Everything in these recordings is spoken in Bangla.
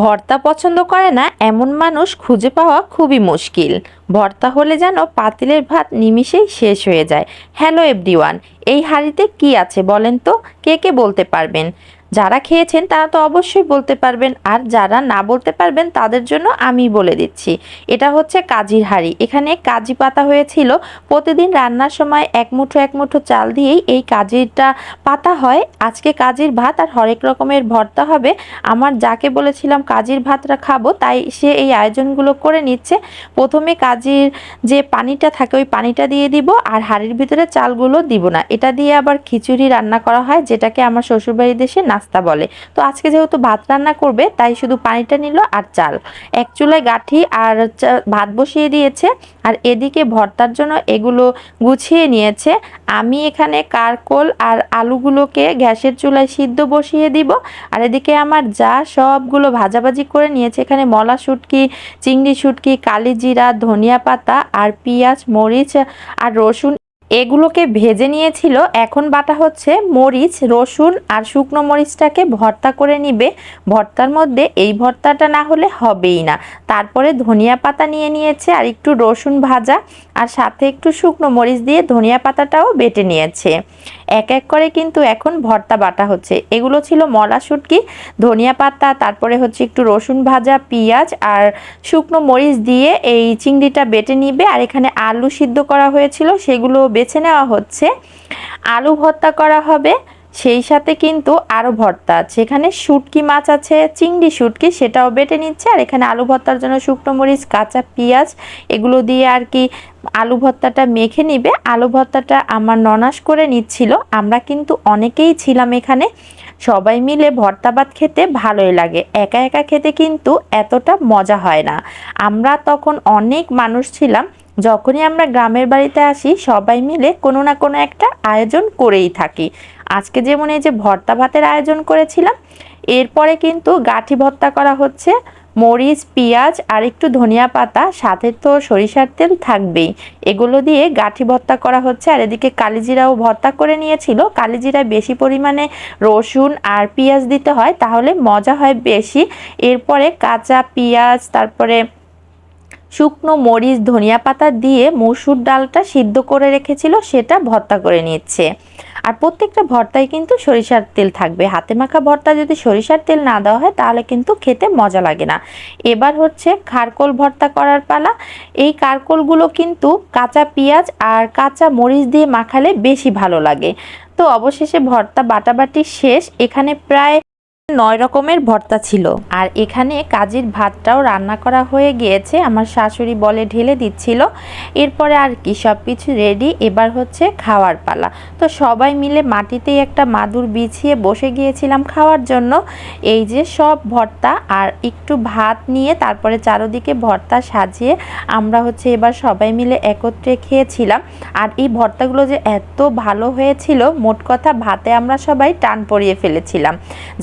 ভর্তা পছন্দ করে না, এমন মানুষ খুঁজে পাওয়া খুবই মুশকিল। ভর্তা হলে যেন পাতিলের ভাত নিমিষেই শেষ হয়ে যায়। হ্যালো এভরিওয়ান এই হাড়িতে কি আছে বলেন তো? কে কে বলতে পারবেন? যারা খেয়েছেন তারা তো অবশ্যই বলতে পারবেন, আর যারা না বলতে পারবেন তাদের জন্য আমি বলে দিচ্ছি। এটা হচ্ছে কাজির হাঁড়ি। এখানে কাজি পাতা হয়েছিল। প্রতিদিন রান্নার সময় এক মুঠো এক মুঠো চাল দিয়েই এই কাজিরটা পাতা হয়। আজকে কাজির ভাত আর হরেক রকমের ভর্তা হবে। আমার যাকে বলেছিলাম কাজির ভাতটা খাব, তাই সে এই আয়োজনগুলো করে নিচ্ছে। প্রথমে কাজির যে পানিটা থাকে ওই পানিটা দিয়ে দিব, আর হাঁড়ির ভিতরে চালগুলো দিব না। এটা দিয়ে আবার খিচুড়ি রান্না করা হয়, যেটাকে আমার শ্বশুরবাড়ি দেশে নাস্তা বলে। তো আজকে যেহেতু ভাত রান্না করবে, তাই শুধু পানিটা নিল আর চাল। এক চুলায় গাঠি আর ভাত বসিয়ে দিয়েছে। আর এদিকে ভর্তার জন্য এগুলো গুছিয়ে নিয়েছে। আমি এখানে কারকোল আর আলুগুলোকে গ্যাসের চুলায় সিদ্ধ বসিয়ে দিব। আর এদিকে আমার যা সবগুলো ভাজাভাজি করে নিয়েছে, এখানে মলা শুটকি, চিংড়ি শুটকি, কালি জিরা, ধনিয়া পাতা আর পেঁয়াজ, মরিচ আর রসুন এগুলোকে ভেজে নিয়েছিল। এখন বাটা হচ্ছে মরিচ, রসুন আর শুকনো মরিচটাকে ভর্তা করে নিবে। ভর্তার মধ্যে এই ভর্তাটা না হলে হবেই না। তারপরে ধনিয়া পাতা নিয়ে নিয়েছে আর একটু রসুন ভাজা। আর সাথে একটু শুকনো মরিচ দিয়ে ধনিয়া পাতাটাও বেটে নিয়েছে। এক এক করে কিন্তু এখন ভর্তা বাটা হচ্ছে। এগুলো ছিল মলা শুটকি, ধনিয়া পাতা, তারপরে হচ্ছে একটু রসুন ভাজা, পেঁয়াজ আর শুকনো মরিচ দিয়ে এই চিংড়িটা বেটে নিবে। আর এখানে আলু সিদ্ধ করা হয়েছিল সেগুলো বেছে নেওয়া হচ্ছে। আলু ভর্তা করা হবে। সেই সাথে কিন্তু আরও ভর্তা আছে। এখানে শুটকি মাছ আছে, চিংড়ি শুটকি সেটাও বেটে নিচ্ছে, আর এখানে আলু ভর্তার জন্য শুকনো মরিচ, কাঁচা পেঁয়াজ, এগুলো দিয়ে আর কি আলু ভর্তাটা মেখে নিবে। আলু ভর্তাটা আমার ননাস করে নিচ্ছিল, আমরা কিন্তু অনেকেই ছিলাম এখানে। সবাই মিলে ভর্তা ভাত খেতে ভালোই লাগে। একা একা খেতে কিন্তু এতটা মজা হয় না। আমরা তখন অনেক মানুষ ছিলাম, যখনই আমরা গ্রামের বাড়িতে আসি, সবাই মিলে কোনো না কোনো একটা আয়োজন করেই থাকি। আজকে যেমন এই যে ভর্তা ভাতের আয়োজন করেছিলাম, এরপরে কিন্তু গাঠি ভর্তা করা হচ্ছে, মরিচ, পেঁয়াজ আর একটু ধনিয়া পাতা, সাথে তো সরিষার তেল থাকবেই। এগুলো দিয়ে গাঠি ভর্তা করা হচ্ছে, আর এদিকে কালিজিরাও ভর্তা করে নিয়েছিল। কালিজিরা বেশি পরিমাণে রসুন আর পেঁয়াজ দিতে হয়, তাহলে মজা হয় বেশি। এরপরে কাঁচা পেঁয়াজ, তারপরে শুকনো মরিচ, ধনিয়া পাতা দিয়ে মসুর ডালটা সিদ্ধ করে রেখেছিল, সেটা ভর্তা করে নিচ্ছে। আর প্রত্যেকটা ভর্তায় কিন্তু সরিষার তেল থাকবে। হাতে মাখা ভর্তা যদি সরিষার তেল না দেওয়া হয়, তাহলে কিন্তু খেতে মজা লাগে না। এবার হচ্ছে খারকোল ভর্তা করার পালা। এই কারকোলগুলো কিন্তু কাঁচা পেঁয়াজ আর কাঁচা মরিচ দিয়ে মাখালে বেশি ভালো লাগে। তো অবশেষে ভর্তা বাটাবাটি শেষ। এখানে প্রায় নয় রকমের ভর্তা ছিল। আর এখানে কাজির ভাতটাও রান্না করা হয়ে গিয়েছে, আমার শাশুড়ি বলে ঢেলে দিচ্ছিল। এরপরে আর কি সব কিছু রেডি এবার হচ্ছে খাওয়ার পালা। তো সবাই মিলে মাটিতেই একটা মাদুর বিছিয়ে বসে গিয়েছিলাম খাওয়ার জন্য। এই যে সব ভর্তা আর একটু ভাত নিয়ে তারপরে চারোদিকে ভর্তা সাজিয়ে আমরা হচ্ছে এবার সবাই মিলে একত্রে খেয়েছিলাম। আর এই ভর্তাগুলো যে এত ভালো হয়েছিল, মোট কথা ভাতে আমরা সবাই টান পরিয়ে ফেলেছিলাম।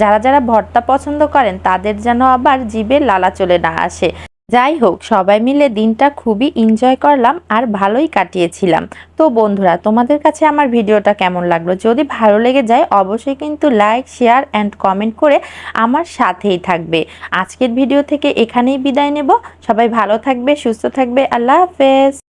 যারা যারা ভর্তা পছন্দ করেন, তাদের যেন আবার জিভে লালা চলে না আসে। যাই হোক, সবাই মিলে দিনটা খুবই এনজয় করলাম আর ভালোই কাটিয়েছিলাম। তো বন্ধুরা, তোমাদের কাছে আমার ভিডিওটা কেমন লাগল? যদি ভালো লেগে যায়, অবশ্যই কিন্তু লাইক শেয়ার অ্যান্ড কমেন্ট করে আমার সাথেই থাকবে। আজকের ভিডিও থেকে এখানেই বিদায় নেব। সবাই ভালো থাকবে, সুস্থ থাকবে। আল্লাহ হাফেজ।